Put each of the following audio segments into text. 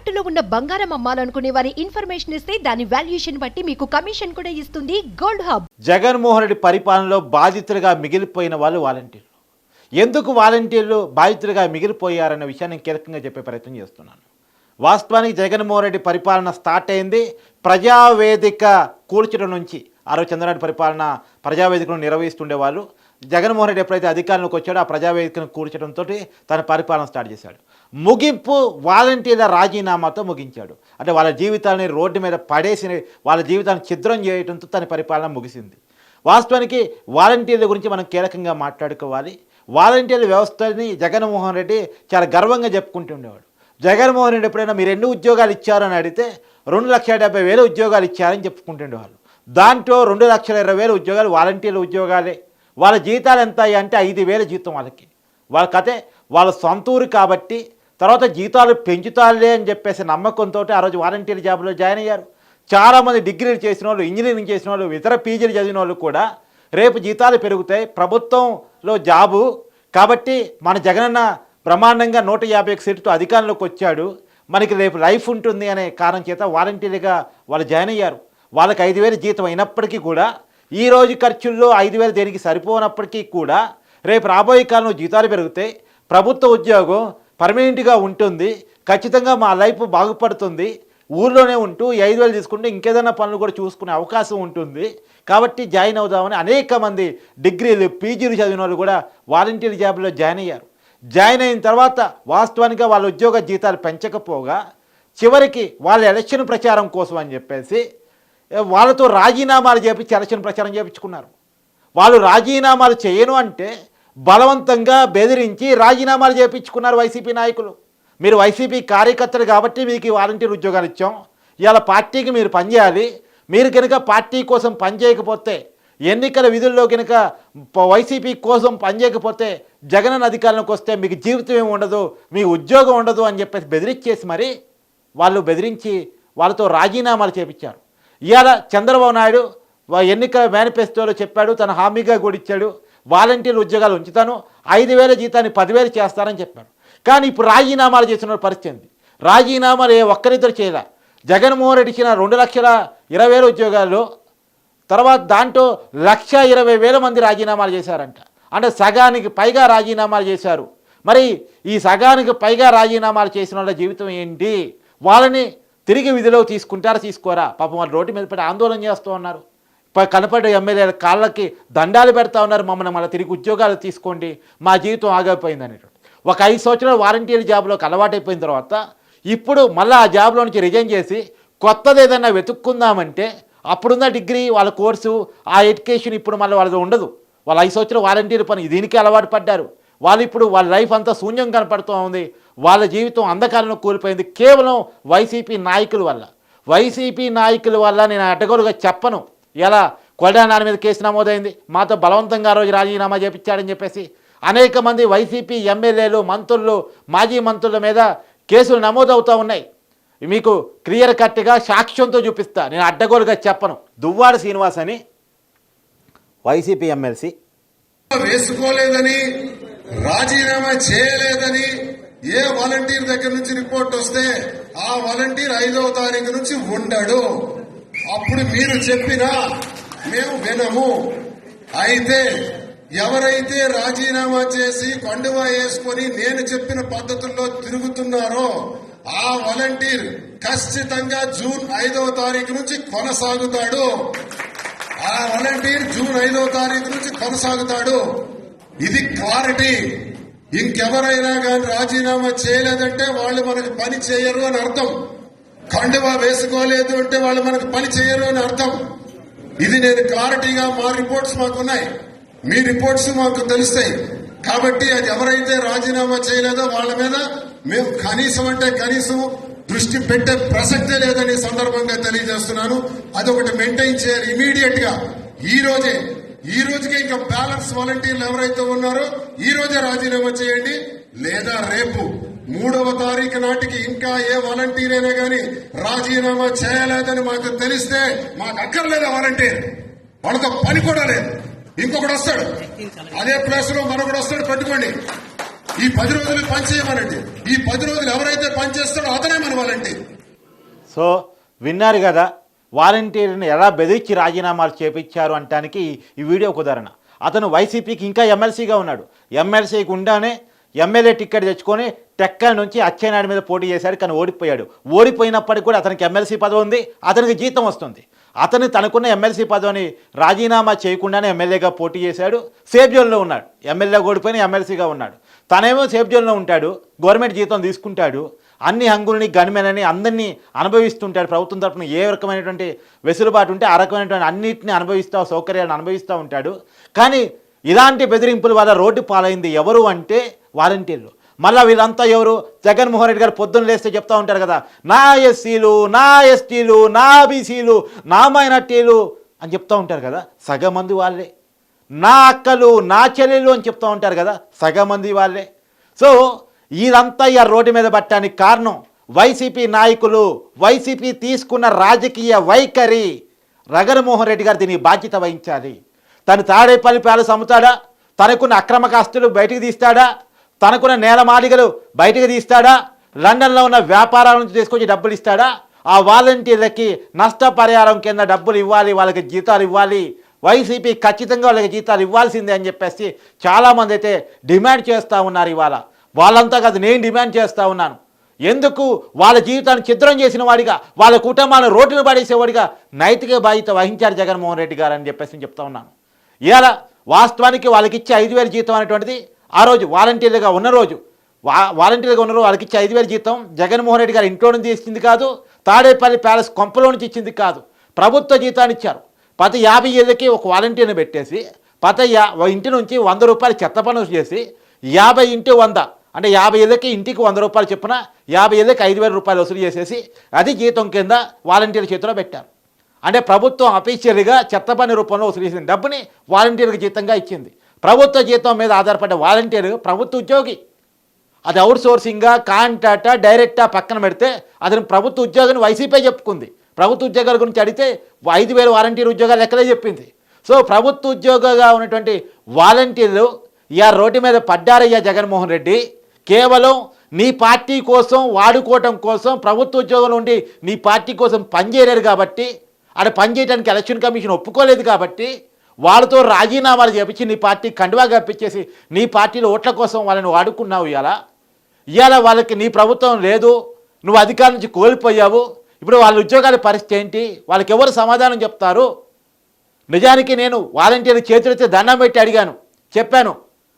తాకట్టులో ఉన్న బంగారం అమ్మాలనుకునే వారి ఇన్ఫర్మేషన్ ఇస్తే దాని వాల్యుయేషన్ బట్టి మీకు కమిషన్ కూడా ఇస్తుంది గోల్డ్ హబ్. జగన్మోహన్ రెడ్డి పరిపాలనలో బాధితులుగా మిగిలిపోయిన వాళ్ళు వాలంటీర్లు. ఎందుకు వాలంటీర్లు బాధితులుగా మిగిలిపోయారన్న విషయాన్ని కీలకంగా చెప్పే ప్రయత్నం చేస్తున్నాను. వాస్తవానికి జగన్మోహన్ రెడ్డి పరిపాలన స్టార్ట్ అయింది ప్రజావేదిక కూల్చడం నుంచి. ఆరో రోజు పరిపాలన ప్రజావేదికను నిర్వహిస్తుండేవాళ్ళు. జగన్మోహన్ రెడ్డి ఎప్పుడైతే అధికారంలోకి వచ్చాడో ఆ ప్రజావేదికను కూర్చడంతో తన పరిపాలన స్టార్ట్ చేశాడు. ముగింపు వాలంటీర్ల రాజీనామాతో ముగించాడు. అంటే వాళ్ళ జీవితాన్ని రోడ్డు మీద పడేసి వాళ్ళ జీవితాన్ని ఛిద్రం చేయడంతో తన పరిపాలన ముగిసింది. వాస్తవానికి వాలంటీర్ల గురించి మనం కీలకంగా మాట్లాడుకోవాలి. వాలంటీర్ల వ్యవస్థని జగన్మోహన్ రెడ్డి చాలా గర్వంగా చెప్పుకుంటూ ఉండేవాడు. జగన్మోహన్ రెడ్డి ఎప్పుడైనా మీరు ఎన్ని ఉద్యోగాలు ఇచ్చారని అడిగితే రెండు లక్షల డెబ్బై వేల ఉద్యోగాలు ఇచ్చారని చెప్పుకుంటుండేవాళ్ళు. దాంట్లో రెండు లక్షల ఇరవై వేల ఉద్యోగాలు వాలంటీర్ల ఉద్యోగాలే వాళ్ళ జీతాలు ఎంత అంటే ఐదు వేల జీతం వాళ్ళకి. వాళ్ళ కథే వాళ్ళ సొంత ఊరు కాబట్టి తర్వాత జీతాలు పెంచుతారులే అని చెప్పేసి నమ్మకంతో ఆ రోజు వాలంటీర్ జాబ్లో జాయిన్ అయ్యారు. చాలామంది డిగ్రీలు చేసిన వాళ్ళు ఇంజనీరింగ్ చేసిన వాళ్ళు ఇతర పీజీలు చదివిన వాళ్ళు కూడా రేపు జీతాలు పెరుగుతాయి. ప్రభుత్వంలో జాబు కాబట్టి మన జగనన్న బ్రహ్మాండంగా నూట యాభై ఒక సీటుతో అధికారంలోకి వచ్చాడు. మనకి రేపు లైఫ్ ఉంటుంది అనే కారణం చేత వాలంటీర్గా వాళ్ళు జాయిన్ అయ్యారు. వాళ్ళకి ఐదు వేల జీతం అయినప్పటికీ కూడా ఈ రోజు ఖర్చుల్లో ఐదు వేలు దేనికి సరిపోనప్పటికీ కూడా రేపు రాబోయే కాలంలో జీతాలు పెరుగుతాయి ప్రభుత్వ ఉద్యోగం పర్మనెంట్గా ఉంటుంది ఖచ్చితంగా మా లైఫ్ బాగుపడుతుంది ఊర్లోనే ఉంటూ ఐదు వేలు తీసుకుంటే ఇంకేదైనా పనులు కూడా చూసుకునే అవకాశం ఉంటుంది. కాబట్టి జాయిన్ అవుదామని అనేక మంది డిగ్రీలు పీజీలు చదివిన వాళ్ళు కూడా వాలంటీర్ జాబ్లో జాయిన్ అయ్యారు. జాయిన్ అయిన తర్వాత వాస్తవానికి వాళ్ళ ఉద్యోగ జీతాలు పెంచకపోగా చివరికి వాళ్ళ ఎలక్షన్ ప్రచారం కోసం అని చెప్పేసి వాళ్ళతో రాజీనామాలు చేపించి ఎలక్షన్ ప్రచారం చేయించుకున్నారు వాళ్ళు రాజీనామాలు చేయను అంటే బలవంతంగా బెదిరించి రాజీనామాలు చేయించుకున్నారు వైసీపీ నాయకులు. మీరు వైసీపీ కార్యకర్తలు కాబట్టి మీకు వాలంటీర్ ఉద్యోగాలు ఇచ్చాం. ఇవాళ పార్టీకి మీరు పనిచేయాలి మీరు కనుక పార్టీ కోసం పనిచేయకపోతే ఎన్నికల విధుల్లో కనుక వైసీపీ కోసం పనిచేయకపోతే జగన్ అధికారంలోకి వస్తే మీకు జీవితం ఏమి ఉండదు మీ ఉద్యోగం ఉండదు అని చెప్పేసి బెదిరించేసి మరి వాళ్ళు బెదిరించి వాళ్ళతో రాజీనామాలు చేపించారు. ఇవాళ చంద్రబాబు నాయుడు వా- ఎన్నికల మేనిఫెస్టోలో చెప్పాడు తన హామీగా కూడా ఇచ్చాడు. వాలంటీర్ ఉద్యోగాలు ఉంచుతాను ఐదు వేల జీతాన్ని పదివేలు చేస్తానని చెప్పాడు. కానీ ఇప్పుడు రాజీనామాలు చేసిన పరిస్థితి ఉంది రాజీనామాలు ఏ ఒక్కరిద్దరు చేయలే? జగన్మోహన్ రెడ్డి ఇచ్చిన రెండు లక్షల ఇరవై వేల ఉద్యోగాల్లో తర్వాత దాంట్లో లక్ష ఇరవై వేల మంది రాజీనామాలు చేశారంట. అంటే సగానికి పైగా రాజీనామాలు చేశారు. మరి ఈ సగానికి పైగా రాజీనామాలు చేసిన వాళ్ళ జీవితం ఏంటి? వాళ్ళని తిరిగి విధిలో తీసుకుంటారా తీసుకోరా? పాపం వాళ్ళు రోడ్డు మీద పడి ఆందోళన చేస్తూ ఉన్నారు. కనపడే ఎమ్మెల్యేల కాళ్ళకి దండాలు పెడతా ఉన్నారు మమ్మల్ని మళ్ళీ తిరిగి ఉద్యోగాలు తీసుకోండి మా జీవితం ఆగిపోయింది అనేటువంటి ఒక ఐదు సంవత్సరాలు వాలంటీర్ జాబ్లోకి అలవాటైపోయిన తర్వాత ఇప్పుడు మళ్ళీ ఆ జాబ్లో నుంచి రిజైన్ చేసి కొత్తది ఏదైనా వెతుక్కుందామంటే అప్పుడున్న డిగ్రీ వాళ్ళ కోర్సు ఆ ఎడ్యుకేషన్ ఇప్పుడు మళ్ళీ వాళ్ళది ఉండదు. వాళ్ళ ఐదు సంవత్సరాలు వారంటీర్ పని దీనికి అలవాటు పడ్డారు. వాళ్ళు ఇప్పుడు వాళ్ళ లైఫ్ అంతా శూన్యం కనపడుతూ ఉంది. వాళ్ళ జీవితం అంధకారంలో కూలిపోయింది. కేవలం వైసీపీ నాయకుల వల్ల. వైసీపీ నాయకుల వల్ల నేను అడ్డగోలుగా చెప్పను. ఎలా? కొల్డా నాన్న మీద కేసు నమోదైంది. మాతో బలవంతంగా రోజు రాజీనామా చేపించాడని చెప్పేసి అనేక మంది వైసీపీ ఎమ్మెల్యేలు మంత్రులు మాజీ మంత్రుల మీద కేసులు నమోదవుతూ ఉన్నాయి. మీకు క్లియర్ కట్గా సాక్ష్యంతో చూపిస్తా. నేను అడ్డగోలుగా చెప్పను. దువ్వాడ శ్రీనివాస్ అని వైసీపీ ఎమ్మెల్సీ. వేసుకోలేదని రాజీనామా చేయలేదని ఏ వాలంటీర్ దగ్గర నుంచి రిపోర్ట్ వస్తే ఆ వాలంటీర్ ఐదవ తారీఖు నుంచి ఉండడు. అప్పుడు మీరు చెప్పినా మేము వినము. అయితే ఎవరైతే రాజీనామా చేసి కండువా వేసుకొని నేను చెప్పిన పద్ధతుల్లో తిరుగుతున్నారో ఆ వాలంటీర్ ఖచ్చితంగా జూన్ ఐదవ తారీఖు నుంచి కొనసాగుతాడు. ఆ వాలంటీర్ జూన్ ఐదవ తారీఖు నుంచి కొనసాగుతాడు. ఇది క్లారిటీ. ఇంకెవరైనా కానీ రాజీనామా చేయలేదంటే వాళ్ళు మనకు పని చేయరు అని అర్థం. కండువా వేసుకోలేదు అంటే వాళ్ళు మనకు పని చేయరు అని అర్థం. ఇది నేను క్లారిటీగా మా రిపోర్ట్స్ మాకున్నాయి. మీ రిపోర్ట్స్ మాకు తెలుస్తాయి. కాబట్టి అది ఎవరైతే రాజీనామా చేయలేదో వాళ్ళ మీద మేము కనీసం అంటే కనీసం దృష్టి పెట్టే ప్రసక్తే లేదని సందర్భంగా తెలియజేస్తున్నాను. అదొకటి మెయింటైన్ చేయాలి ఇమీడియట్గా ఈ రోజే ఈ రోజుకే ఇంకా బ్యాలెన్స్ వాలంటీర్లు ఎవరైతే ఉన్నారో ఈ రోజే రాజీనామా చేయండి. లేదా రేపు మూడవ తారీఖు నాటికి ఇంకా ఏ వాలంటీర్ అయినా కానీ రాజీనామా చేయలేదని మాకు తెలిస్తే మాకు అక్కర్లేదు వాలంటీర్? వాళ్ళతో పని కూడా లేదు. ఇంకొకడు వస్తాడు. అదే ప్లేస్లో మరొకడు వస్తాడు పెట్టుకోండి. ఈ పది రోజులు పనిచేయమనండి ఈ పది రోజులు ఎవరైతే పనిచేస్తాడో అతనే మన వాలంటీర్. సో విన్నారు కదా వాలంటీర్ని ఎలా బెదిరించి రాజీనామాలు చేపించారు అంటానికి ఈ వీడియో ఒక ఉదాహరణ. అతను వైసీపీకి ఇంకా ఎమ్మెల్సీగా ఉన్నాడు. ఎమ్మెల్సీకి ఉండానే ఎమ్మెల్యే టిక్కెట్ తెచ్చుకొని టెక్కల నుంచి అచ్చెన్నాయుడు మీద పోటీ చేశాడు కానీ ఓడిపోయాడు. ఓడిపోయినప్పటికీ కూడా అతనికి ఎమ్మెల్సీ పదవి ఉంది అతనికి జీతం వస్తుంది. అతను తనకున్న ఎమ్మెల్సీ పదవిని రాజీనామా చేయకుండానే ఎమ్మెల్యేగా పోటీ చేశాడు. సేఫ్ జోన్లో ఉన్నాడు. ఎమ్మెల్యే ఓడిపోయిన ఎమ్మెల్సీగా ఉన్నాడు. తనేమో సేఫ్ జోన్లో ఉంటాడు గవర్నమెంట్ జీతం తీసుకుంటాడు అన్ని హంగుల్ని గనిమెనని అందరినీ అనుభవిస్తుంటాడు. ప్రభుత్వం తరఫున ఏ రకమైనటువంటి వెసులుబాటు ఉంటే ఆ రకమైనటువంటి అన్నింటినీ అనుభవిస్తూ సౌకర్యాలను అనుభవిస్తూ ఉంటాడు. కానీ ఇలాంటి బెదిరింపుల వల్ల రోడ్డు పాలైంది ఎవరు అంటే వాలంటీర్లు. మళ్ళీ వీళ్ళంతా ఎవరు? జగన్మోహన్ రెడ్డి గారు పొద్దున్న లేస్తే చెప్తూ ఉంటారు కదా నా ఎస్సీలు నా ఎస్టీలు నా బీసీలు నా మైనార్టీలు అని చెప్తూ ఉంటారు కదా సగం మంది వాళ్ళే. నా అక్కలు నా చెల్లెలు అని చెప్తూ ఉంటారు కదా సగం మంది వాళ్ళే. సో ఇదంతా ఈ రోడ్డు మీద పట్టడానికి కారణం. వైసీపీ నాయకులు వైసీపీ తీసుకున్న రాజకీయ వైఖరి. రగన్మోహన్ రెడ్డి గారు దీనికి బాధ్యత వహించాలి. తను తాడేపల్లి ప్యాలెస్ అమ్ముతాడా తనకున్న అక్రమ కాస్తులు బయటకు తీస్తాడా? తనకున్న నేలమాలిగలు బయటికి తీస్తాడా? లండన్లో ఉన్న వ్యాపారాల నుంచి తీసుకొచ్చి డబ్బులు ఇస్తాడా? ఆ వాలంటీర్లకి నష్టపరిహారం కింద డబ్బులు ఇవ్వాలి వాళ్ళకి జీతాలు ఇవ్వాలి. వైసీపీ ఖచ్చితంగా వాళ్ళకి జీతాలు ఇవ్వాల్సిందే అని చెప్పేసి చాలామంది అయితే డిమాండ్ చేస్తూ ఉన్నారు ఇవాళ. వాళ్ళంతా కాదు నేను డిమాండ్ చేస్తూ ఉన్నాను. ఎందుకు? వాళ్ళ జీవితాన్ని చిత్రం చేసిన వాడిగా వాళ్ళ కుటుంబాన్ని రోడ్డును పడేసేవాడిగా నైతిక బాధ్యత వహించారు జగన్మోహన్ రెడ్డి గారు అని చెప్పేసి నేను చెప్తా ఉన్నాను. ఇలా వాస్తవానికి వాళ్ళకి ఇచ్చే ఐదు వేల జీతం అనేటువంటిది ఆ రోజు వాలంటీర్లుగా ఉన్న రోజు వా వాలంటీర్గా ఉన్న రోజు వాళ్ళకి ఇచ్చే ఐదు వేల జీతం జగన్మోహన్ రెడ్డి గారు ఇంట్లో నుంచి ఇచ్చింది కాదు తాడేపల్లి ప్యాలెస్ కొంపలో నుంచి ఇచ్చింది కాదు ప్రభుత్వ జీతాన్ని ఇచ్చారు. ప్రతి యాభై ఏళ్ళకి ఒక వాలంటీర్ని పెట్టేసి ప్రతి ఇంటి నుంచి వంద రూపాయలు చెత్త పనులు చేసి యాభై ఇంటి వంద అంటే యాభై ఏళ్ళకి ఇంటికి వంద రూపాయలు చొప్పున యాభై ఏళ్ళకి ఐదు వేల రూపాయలు వసూలు చేసేసి అది జీతం కింద వాలంటీర్ చేతిలో పెట్టారు. అంటే ప్రభుత్వం అఫీషియల్గా చెత్త పని రూపంలో వసూలు చేసిన డబ్బుని వాలంటీర్కి జీతంగా ఇచ్చింది. ప్రభుత్వ జీతం మీద ఆధారపడ్డ వాలంటీర్ ప్రభుత్వ ఉద్యోగి. అది అవుట్ సోర్సింగ్గా కాంట్రాక్టా డైరెక్టా పక్కన పెడితే అతను ప్రభుత్వ ఉద్యోగాన్ని వైసీపీ చెప్పుకుంది. ప్రభుత్వ ఉద్యోగాల గురించి అడిగితే ఐదు వేల వాలంటీర్ ఉద్యోగాలు ఎక్కడే చెప్పింది. సో ప్రభుత్వ ఉద్యోగంగా ఉన్నటువంటి వాలంటీర్లు ఇయా రోడ్డు మీద పడ్డారయ్యా జగన్మోహన్ రెడ్డి. కేవలం నీ పార్టీ కోసం వాడుకోవటం కోసం ప్రభుత్వ ఉద్యోగంలో ఉండి నీ పార్టీ కోసం పనిచేయలేరు కాబట్టి అక్కడ పనిచేయడానికి ఎలక్షన్ కమిషన్ ఒప్పుకోలేదు కాబట్టి వాళ్ళతో రాజీనామాలు చేపించి నీ పార్టీ కండువా కప్పించేసి నీ పార్టీలో ఓట్ల కోసం వాళ్ళని వాడుకున్నావు ఇవాళ ఇవాళ వాళ్ళకి నీ ప్రభుత్వం లేదు నువ్వు అధికారం నుంచి కోల్పోయావు ఇప్పుడు వాళ్ళ ఉద్యోగాల పరిస్థితి ఏంటి? వాళ్ళకి ఎవరు సమాధానం చెప్తారు? నిజానికి నేను వాలంటీర్ చేతులైతే దండం పెట్టి అడిగాను చెప్పాను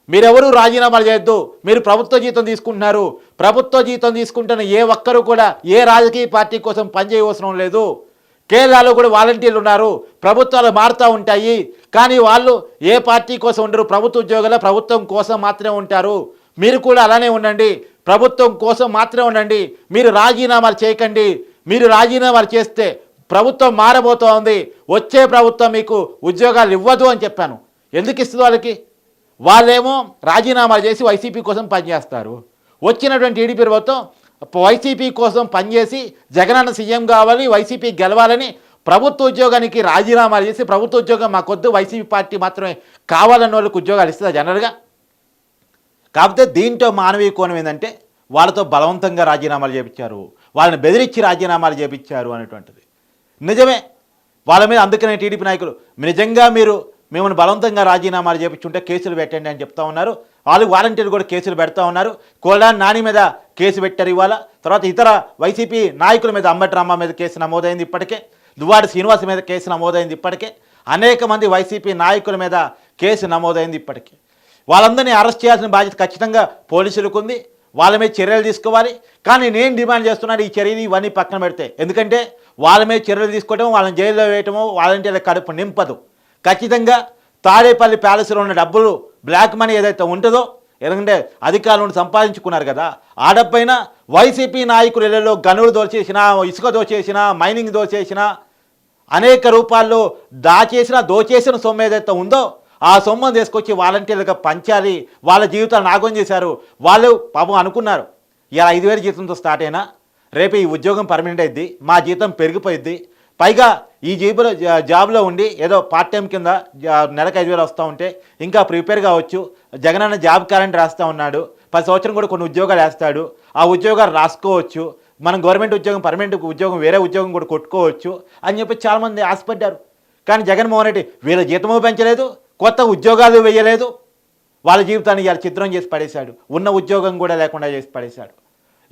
మీరెవరూ రాజీనామాలు చేయొద్దు? మీరు ప్రభుత్వ జీతం తీసుకుంటున్నారు. ప్రభుత్వ జీతం తీసుకుంటున్న ఏ ఒక్కరూ కూడా ఏ రాజకీయ పార్టీ కోసం పనిచేయవసరం లేదు. కేరళలో కూడా వాలంటీర్లు ఉన్నారు. ప్రభుత్వాలు మారుతూ ఉంటాయి. కానీ వాళ్ళు ఏ పార్టీ కోసం ఉండరు? ప్రభుత్వ ఉద్యోగాల ప్రభుత్వం కోసం మాత్రమే ఉంటారు. మీరు కూడా అలానే ఉండండి. ప్రభుత్వం కోసం మాత్రమే ఉండండి. మీరు రాజీనామాలు చేయకండి. మీరు రాజీనామాలు చేస్తే ప్రభుత్వం మారబోతోంది. వచ్చే ప్రభుత్వం మీకు ఉద్యోగాలు ఇవ్వదు అని చెప్పాను. ఎందుకు ఇస్తుంది వాళ్ళకి? వాళ్ళేమో రాజీనామాలు చేసి వైసీపీ కోసం పనిచేస్తారు. వచ్చినటువంటి టీడీపీ ప్రభుత్వం వైసీపీ కోసం పనిచేసి జగనన్న సీఎం కావాలి వైసీపీ గెలవాలని ప్రభుత్వ ఉద్యోగానికి రాజీనామాలు చేసి ప్రభుత్వ ఉద్యోగం మాకొద్దు వైసీపీ పార్టీ మాత్రమే కావాలన్న వాళ్ళకి ఉద్యోగాలు ఇస్తుందా జనరల్గా? కాకపోతే దీంట్లో మానవీయ కోణం ఏంటంటే వాళ్ళతో బలవంతంగా రాజీనామాలు చేపించారు వాళ్ళని బెదిరించి రాజీనామాలు చేపించారు అనేటువంటిది. నిజమే వాళ్ళ మీద అందుకనే టీడీపీ నాయకులు నిజంగా మీరు మిమ్మల్ని బలవంతంగా రాజీనామాలు చేపించుంటే కేసులు పెట్టండి అని చెప్తా ఉన్నారు. వాళ్ళు వాలంటీర్లు కూడా కేసులు పెడతా ఉన్నారు. కోలాన్ నాని మీద కేసు పెట్టారు ఇవాళ. తర్వాత ఇతర వైసీపీ నాయకుల మీద అంబటి రామ మీద కేసు నమోదైంది ఇప్పటికే. దువ్వాడి శ్రీనివాస్ మీద కేసు నమోదైంది ఇప్పటికే. అనేక మంది వైసీపీ నాయకుల మీద కేసు నమోదైంది ఇప్పటికే. వాళ్ళందరినీ అరెస్ట్ చేయాల్సిన బాధ్యత ఖచ్చితంగా పోలీసులకు ఉంది. వాళ్ళ మీద చర్యలు తీసుకోవాలి. కానీ నేను డిమాండ్ చేస్తున్నాను ఈ చర్యలు ఇవన్నీ పక్కన పెడితే. ఎందుకంటే వాళ్ళ మీద చర్యలు తీసుకోవటం వాళ్ళని జైల్లో వేయటము వాలంటీర్ల కడుపు నింపదు. ఖచ్చితంగా తాడేపల్లి ప్యాలెస్లో ఉన్న డబ్బులు బ్లాక్ మనీ ఏదైతే ఉంటుందో ఎందుకంటే అధికారులను సంపాదించుకున్నారు కదా ఆ డబ్బైనా వైసీపీ నాయకులు ఇళ్ళలో గనులు దోచేసినా ఇసుక దోచేసినా మైనింగ్ దోచేసినా అనేక రూపాల్లో దాచేసిన దోచేసిన సొమ్ము ఏదైతే ఉందో ఆ సొమ్మును తీసుకొచ్చి వాలంటీర్లుగా పంచాలి వాళ్ళ జీవితాలు నాగం చేశారు వాళ్ళు పాపం అనుకున్నారు. ఇలా ఐదు వేల జీతంతో స్టార్ట్ అయినా రేపు ఈ ఉద్యోగం పర్మనెంట్ అయింది మా జీతం పెరిగిపోయింది పైగా ఈ జీబులో జా- జాబ్లో ఉండి ఏదో పార్ట్ టైం కింద నెలకు ఐదు వేలు వస్తూ ఉంటే ఇంకా ప్రిపేర్ కావచ్చు. జగనన్న జాబ్ క్యాలెండర్ రాస్తూ ఉన్నాడు. పది సంవత్సరం కూడా కొన్ని ఉద్యోగాలు వేస్తాడు. ఆ ఉద్యోగాలు రాసుకోవచ్చు. మనం గవర్నమెంట్ ఉద్యోగం పర్మనెంట్ ఉద్యోగం వేరే ఉద్యోగం కూడా కొట్టుకోవచ్చు అని చెప్పి చాలామంది ఆశపడ్డారు. కానీ జగన్మోహన్ రెడ్డి వీళ్ళ జీతము పెంచలేదు కొత్త ఉద్యోగాలు వేయలేదు. వాళ్ళ జీవితాన్ని ఇవాళ చిత్రం చేసి పడేశాడు. ఉన్న ఉద్యోగం కూడా లేకుండా చేసి పడేశాడు.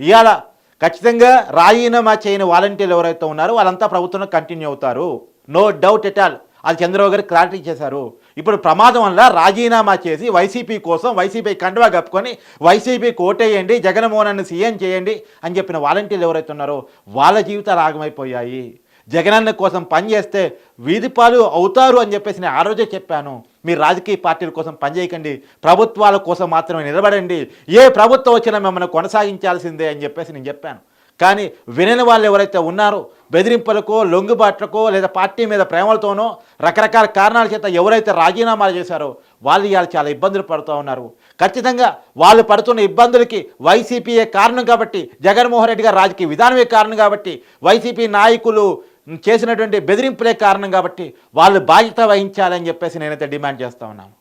ఇవాళ ఖచ్చితంగా రాజీనామా చేయని వాలంటీర్లు ఎవరైతే ఉన్నారో వాళ్ళంతా ప్రభుత్వంలో కంటిన్యూ అవుతారు. నో డౌట్ ఎట్ ఆల్ అది చంద్రబాబు గారు క్లారిటీ చేశారు ఇప్పుడు ప్రమాదం వల్ల రాజీనామా చేసి వైసీపీ కోసం వైసీపీ కండువా కప్పుకొని వైసీపీ కోటేయండి జగన్మోహన్ సీఎం చేయండి అని చెప్పిన వాలంటీర్లు ఎవరైతే ఉన్నారో వాళ్ళ జీవితాలు ఆగమైపోయాయి. జగనన్న కోసం పనిచేస్తే వీధిపాలు అవుతారు అని చెప్పేసి నేను ఆ రోజే చెప్పాను. మీరు రాజకీయ పార్టీల కోసం పనిచేయకండి ప్రభుత్వాల కోసం మాత్రమే నిలబడండి. ఏ ప్రభుత్వం వచ్చినా మిమ్మల్ని కొనసాగించాల్సిందే అని చెప్పేసి నేను చెప్పాను. కానీ వినని వాళ్ళు ఎవరైతే ఉన్నారో బెదిరింపులకో లొంగుబాట్లకో లేదా పార్టీ మీద ప్రేమలతోనో రకరకాల కారణాల చేత ఎవరైతే రాజీనామాలు చేశారో వాళ్ళు ఇవాళ చాలా ఇబ్బందులు పడుతూ ఉన్నారు. ఖచ్చితంగా వాళ్ళు పడుతున్న ఇబ్బందులకి వైసీపీయే కారణం కాబట్టి జగన్మోహన్ రెడ్డి గారు రాజకీయ విధానమే కారణం కాబట్టి వైసీపీ నాయకులు చేసినటువంటి బెదిరింపులే కారణం కాబట్టి వాళ్ళు బాధ్యత వహించాలని చెప్పేసి నేనైతే డిమాండ్ చేస్తా ఉన్నాను.